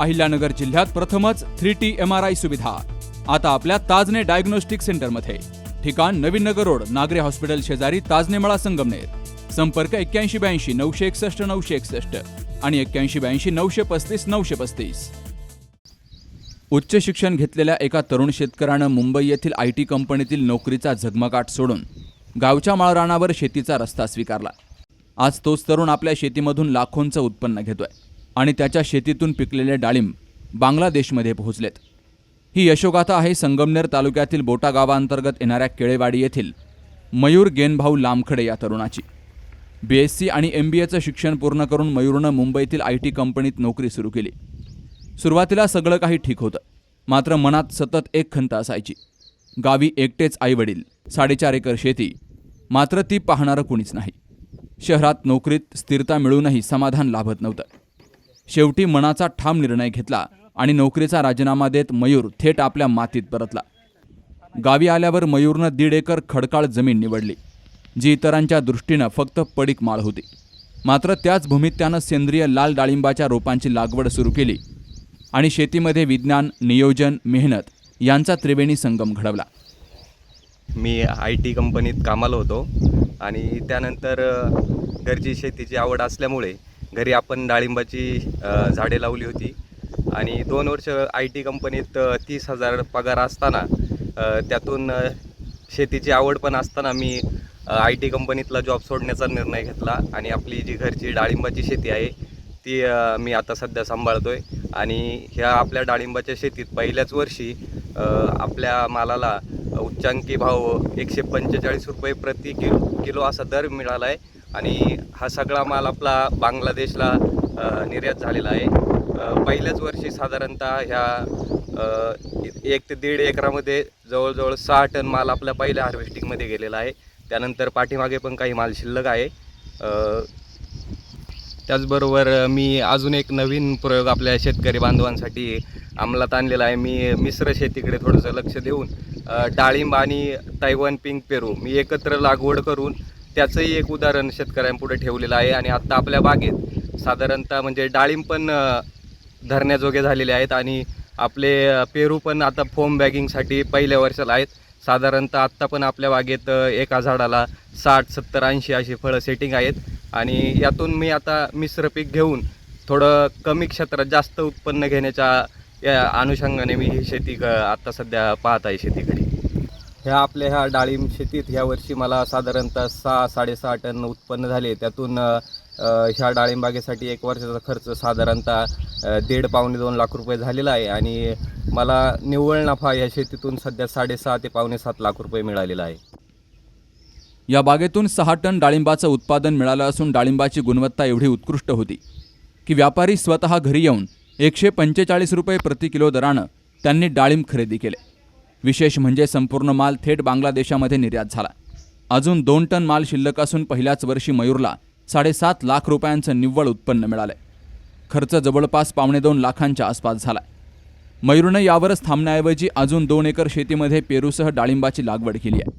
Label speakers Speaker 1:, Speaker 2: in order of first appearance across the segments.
Speaker 1: अहिल्यानगर जिल्ह्यात प्रथमच three T M R I सुविधा. आता आपल्या ताजने डायग्नोस्टिक सेंटरमध्ये. ठिकाण नवीन नगर रोड नागरे हॉस्पिटल शेजारी ताजने मळा संगमनेर. संपर्क एक्क्याऐंशी ब्याऐंशी नऊशे एकसष्ट नऊशे एकसष्ट आणि एक्क्याऐंशी ब्याऐंशी नऊशे पस्तीस नऊशे पस्तीस. उच्च शिक्षण घेतलेल्या एका तरुण शेतकऱ्यानं मुंबई येथील आय टी कंपनीतील नोकरीचा झगमगाट सोडून गावच्या माळरानावर शेतीचा रस्ता स्वीकारला. आज तोच तरुण आपल्या शेतीमधून लाखोंचं उत्पन्न घेतोय. आणि त्याच्या शेतीतून पिकलेले डाळिंब बांगलादेशमध्ये पोहोचलेत. ही यशोगाथा आहे संगमनेर तालुक्यातील बोटा गावांतर्गत येणाऱ्या केळेवाडी येथील मयूर गेनभाऊ लामखडे या तरुणाची. बी एस सी आणि एम बी एचं शिक्षण पूर्ण करून मयूरनं मुंबईतील आय टी कंपनीत नोकरी सुरू केली. सुरुवातीला सगळं काही ठीक होतं. मात्र मनात सतत एक खंत असायची. गावी एकटेच आईवडील साडेचार एकर शेती मात्र ती पाहणारं कुणीच नाही. शहरात नोकरीत स्थिरता मिळूनही समाधान लाभत नव्हतं. शेवटी मनाचा ठाम निर्णय घेतला आणि नोकरीचा राजीनामा देत मयूर थेट आपल्या मातीत परतला. गावी आल्यावर मयूरनं दीड एकर खडकाळ जमीन निवडली जी इतरांच्या दृष्टीनं फक्त पडीक माळ होती. मात्र त्याच भूमीत त्यानं सेंद्रिय लाल डाळिंबाच्या रोपांची लागवड सुरू केली आणि शेतीमध्ये विज्ञान नियोजन मेहनत यांचा त्रिवेणी संगम घडवला.
Speaker 2: मी आय टी कंपनीत कामाला होतो आणि त्यानंतर घरची शेतीची आवड असल्यामुळे घरी आपण डाळिंबाची झाडे लावली होती. आणि दोन वर्ष आय टी कंपनीत तीस हजार पगार असताना त्यातून शेतीची आवड पण असताना मी आय टी कंपनीतला जॉब सोडण्याचा निर्णय घेतला. आणि आपली जी घरची डाळिंबाची शेती आहे ती मी आता सध्या सांभाळतो आहे आणि ह्या आपल्या डाळिंबाच्या शेतीत पहिल्याच वर्षी आपल्या मालाला उच्चांकी भाव एकशे पंचेचाळीस रुपये प्रति किलो किलो असा दर मिळाला आहे आणि हा सगळा माल आपला बांगलादेशला निर्यात झालेला आहे. पहिल्याच वर्षी साधारणतः ह्या एक ते दीड एकरामध्ये जवळजवळ सहा टन माल आपल्या पहिल्या हार्वेस्टिंगमध्ये गेलेला आहे. त्यानंतर पाठीमागे पण काही माल शिल्लक आहे. त्याचबरोबर मी अजून एक नवीन प्रयोग आपल्या शेतकरी बांधवांसाठी अंमलात आणलेला आहे. मी मिश्र शेतीकडे थोडंसं लक्ष देऊन डाळिंब आणि तैवान पिंक पेरू मी एकत्र लागवड करून त्याचंही एक उदाहरण शेतकऱ्यांपुढे ठेवलेलं आहे आणि आत्ता आपल्या बागेत साधारणतः म्हणजे डाळिंब पण धरण्याजोगे झालेले आहेत आणि आपले पेरू पण आता फोम बॅगिंगसाठी पहिल्या वर्षाला आहेत. साधारणतः आत्ता पण आपल्या बागेत एका झाडाला साठ सत्तर ऐंशी अशी फळं सेटिंग आहेत. आणि यातून मी आता मिश्र पीक घेऊन थोडं कमी क्षेत्रात जास्त उत्पन्न घेण्याच्या या अनुषंगाने मी ही शेती क- आत्ता सध्या पाहत आहे शेतीकडे. ह्या आपल्या ह्या डाळिंब शेतीत ह्या वर्षी मला साधारणतः सहा साडेसहा टन उत्पन्न झाले. त्यातून ह्या डाळिंबागेसाठी एक वर्षाचा खर्च साधारणतः दीड पावणे दोन लाख रुपये झालेला आहे आणि मला निव्वळ नफा या शेतीतून सध्या साडेसहा ते पावणे सात लाख रुपये मिळालेला आहे.
Speaker 1: या बागेतून सहा टन डाळिंबाचं उत्पादन मिळालं असून डाळिंबाची गुणवत्ता एवढी उत्कृष्ट होती की व्यापारी स्वतः घरी येऊन एकशे पंचेचाळीस रुपये प्रति किलो दरानं त्यांनी डाळिंब खरेदी केले. विशेष म्हणजे संपूर्ण माल थेट बांगलादेशामध्ये निर्यात झाला. अजून दोन टन माल शिल्लक असून पहिल्याच वर्षी मयूरला साडेसात लाख रुपयांचं निव्वळ उत्पन्न मिळालंय. खर्च जवळपास पावणे दोन लाखांच्या आसपास झाला मयूरनं यावरच थांबण्याऐवजी अजून दोन एकर शेतीमध्ये पेरूसह डाळिंबाची लागवड केली आहे.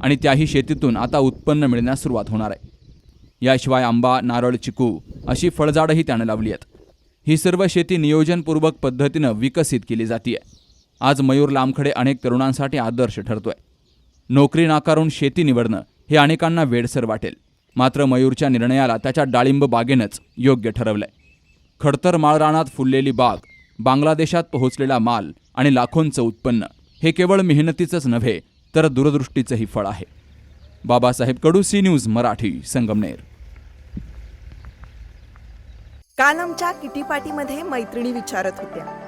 Speaker 1: आणि त्याही शेतीतून आता उत्पन्न मिळण्यास सुरुवात होणार आहे. याशिवाय आंबा नारळ चिकू अशी फळझाडंही त्यानं लावली आहेत. ही सर्व शेती नियोजनपूर्वक पद्धतीनं विकसित केली जाते आज मयूर लामखडे अनेक तरुणांसाठी आदर्श ठरतोय. नोकरी नाकारून शेती निवडणं हे अनेकांना वेडसर वाटेल. मात्र मयूरच्या निर्णयाला त्याच्या डाळिंब बागेनंच योग्य ठरवलंय. खडतर माळरानात फुललेली बाग बांगलादेशात पोहोचलेला माल आणि लाखोंचं उत्पन्न हे केवळ मेहनतीचंच नव्हे तर दूरदृष्टीचंही फळ आहे. Babasaheb Kadu C news Marathi Sangamner.
Speaker 3: काल आमच्या मैत्रिणी विचारत होत्या.